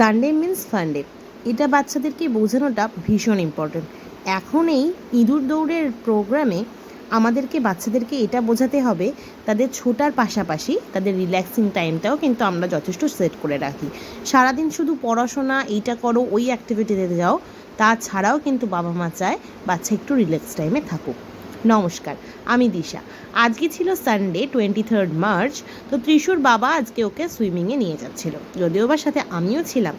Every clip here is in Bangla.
সানডে মিন্স ফান্ডে এটা বাচ্চাদেরকে বোঝানোটা ভীষণ ইম্পর্ট্যান্ট এখন এই ইঁদুর দৌড়ের প্রোগ্রামে আমাদেরকে বাচ্চাদেরকে এটা বোঝাতে হবে, তাদের ছোটার পাশাপাশি তাদের রিল্যাক্সিং টাইমটাও কিন্তু আমরা যথেষ্ট সেট করে রাখি। সারাদিন শুধু পড়াশোনা, এইটা করো, ওই অ্যাক্টিভিটিতে যাও, তাছাড়াও কিন্তু বাবা মা চায় বাচ্চা একটু রিল্যাক্স টাইমে থাকুক। নমস্কার, আমি দিশা। আজকে ছিল সানডে টোয়েন্টি থার্ড মার্চ তো ত্রিশুর বাবা আজকে ওকে সুইমিংয়ে নিয়ে যাচ্ছিল, যদিও বা সাথে আমিও ছিলাম।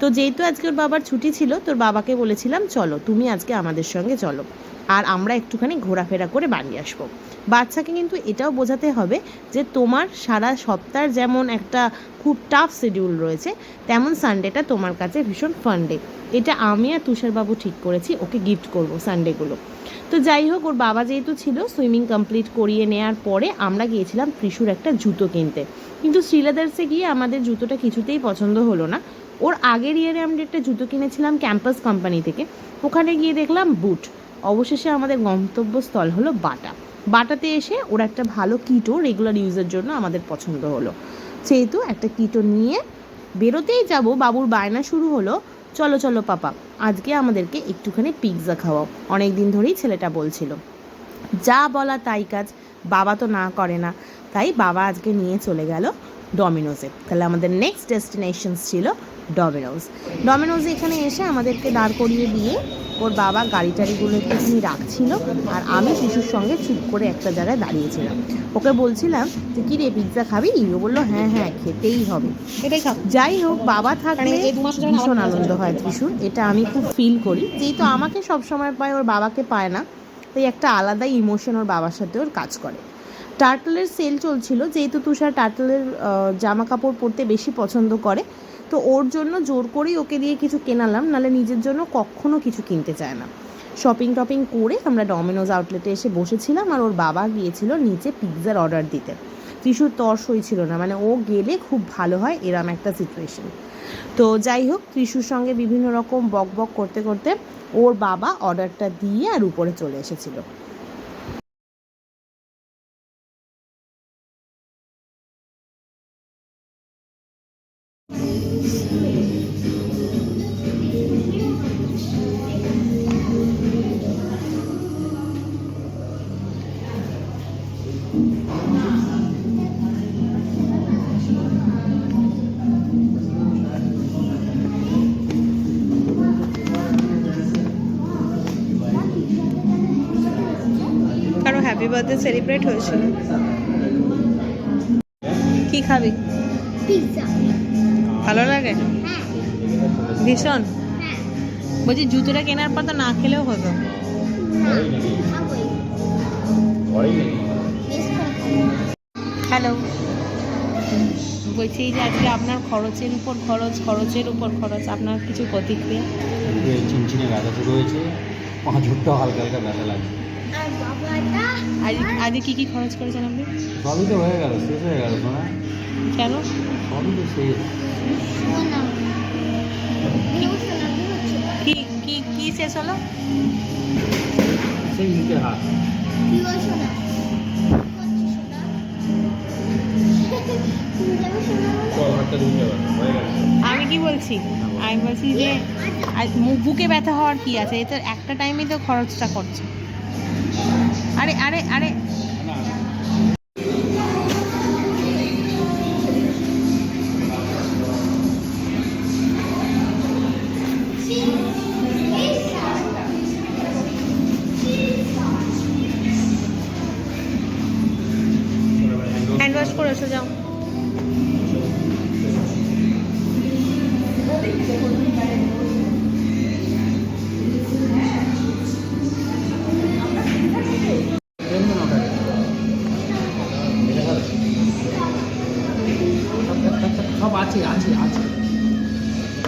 তো যেহেতু আজকে ওর বাবার ছুটি ছিল, তোর বাবাকে বলেছিলাম, চলো, তুমি আজকে আমাদের সঙ্গে চলো। আর আমরা একটুখানি ঘোরাফেরা করে বাড়ি আসব। বাচ্চাকে কিন্তু এটাও বোঝাতে হবে যে তোমার সারা সপ্তাহের যেমন একটা খুব টাফ শিডিউল রয়েছে, তেমন সানডেটা তোমার কাছে ভীষণ ফান ডে এটা আমি আর তুষারবাবু ঠিক করেছি, ওকে গিফট করব সানডেগুলো তো যাই হোক, ওর বাবা যেহেতু ছিল সুইমিং কমপ্লিট করিয়ে নেওয়ার পরে আমরা গিয়েছিলাম ত্রিশুর একটা জুতো কিনতে। কিন্তু শ্রীলাদার্সে গিয়ে আমাদের জুতোটা কিছুতেই পছন্দ হলো না। ওর আগের ইয়ারে আমরা একটা জুতো কিনেছিলাম ক্যাম্পাস কোম্পানি থেকে। ওখানে গিয়ে দেখলাম বুট অবশেষে আমাদের গন্তব্যস্থল হলো বাটা। বাটাতে এসে ওর একটা ভালো কিটো রেগুলার ইউজের জন্য আমাদের পছন্দ হলো। সেহেতু একটা কিটো নিয়ে বেরোতেই যাব, বাবুর বায়না শুরু হলো, চলো চলো, পাপা, আজকে আমাদেরকে একটুখানি পিৎজা খাওয়াও। অনেক দিন ধরেই ছেলেটা বলছিল। যা বলা তাই কাজ, বাবা তো না করে না। তাই বাবা আজকে নিয়ে চলে গেল ডমিনোজে তাহলে আমাদের নেক্সট ডেস্টিনেশনস ছিল ডমিনোজ ডমিনোজে এখানে এসে আমাদেরকে দাঁড় করিয়ে দিয়ে ওর বাবা গাড়ি টাড়িগুলো একটুখানি রাখছিল আর আমি শিশুর সঙ্গে চুপ করে একটা জায়গায় দাঁড়িয়েছিলাম। ওকে বলছিলাম যে কি রে পিৎজা খাবি? ও বলল হ্যাঁ হ্যাঁ খেতেই হবে। এটাই যাই হোক বাবা থাকলে ভীষণ আনন্দ হয় শিশুর এটা আমি খুব ফিল করি। যেহেতু আমাকে সব সময় পায় ওর বাবাকে পায় না তাই একটা আলাদাই ইমোশন ওর বাবার সাথে ওর কাজ করে। টার্টলের সেল চলছিল যেহেতু তুষার টার্টলের জামা কাপড় পরতে বেশি পছন্দ করে তো ওর জন্য জোর করেই ওকে দিয়ে কিছু কেনালাম নাহলে নিজের জন্য কখনো কিছু কিনতে চায় না। শপিং টপিং করে আমরা ডমিনোজ আউটলেটে এসে বসেছিলাম আর ওর বাবা গিয়েছিল নিচে পিৎজার অর্ডার দিতে। ত্রিশুর তর্স হয়েছিল না মানে ও গেলে খুব ভালো হয়, এরম একটা সিচুয়েশন তো যাই হোক, ত্রিশুর সঙ্গে বিভিন্ন রকম বক বক করতে করতে ওর বাবা অর্ডারটা দিয়ে আর উপরে চলে এসেছিল। হ্যাপি বার্থডে সেলিব্রেট হয়েছিল? কি খাবি? পিৎজা ভালো লাগে? হ্যাঁ ভীষণ? হ্যাঁ। বলছি জুতোটা কেনার পর তো না খেলেও হতো। হ্যালো। বলছি এই যে আজকে আপনার খরচের উপর খরচ খরচের উপর খরচ আপনার কিছু প্রতিক্রিয়া? চিনচিনে ব্যথা শুরু হয়েছে। হালকা হালকা ব্যথা লাগছে। আজ আজকে কী কী খরচ করেছেন আপনি? সবই তো হয়ে গেল শেষ হয়ে গেল শোনা কেন? কি শেষ হলো? আমি কি বলছি? আমি বলছি যে বুকে ব্যথা হওয়ার কি আছে? এটা একটা টাইমে তো খরচটা করছে। আরে আরে আরে করেছ যাও।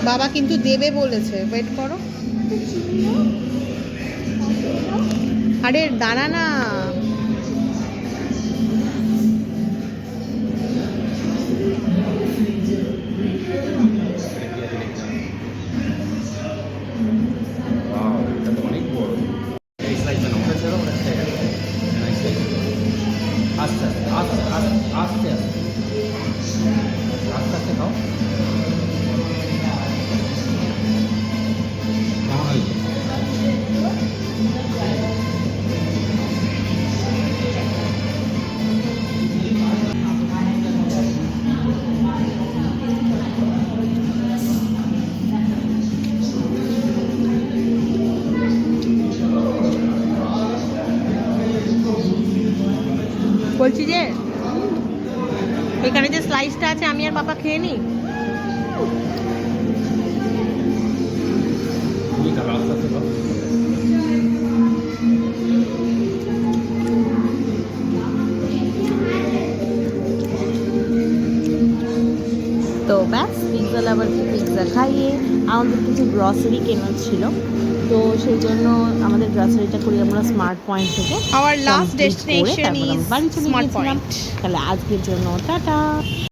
বাবা কিন্তু দেবে বলেছে ওয়েট করো। আরে দাঁড়া না। বলছি যে, এখানে যে স্লাইসটা আছে, আমি আর পাপা খেয়ে নিই? তো ব্যাস পিৎজা লাভারকে পিৎজা খাইয়ে আমাদের কিছু গ্রসারি কেনার ছিল। তো সেই জন্য আমাদের গ্রসারিটা করি আমরা স্মার্ট পয়েন্ট থেকে our last destination is smart. Point. তাহলে আজকের জন্য টাটা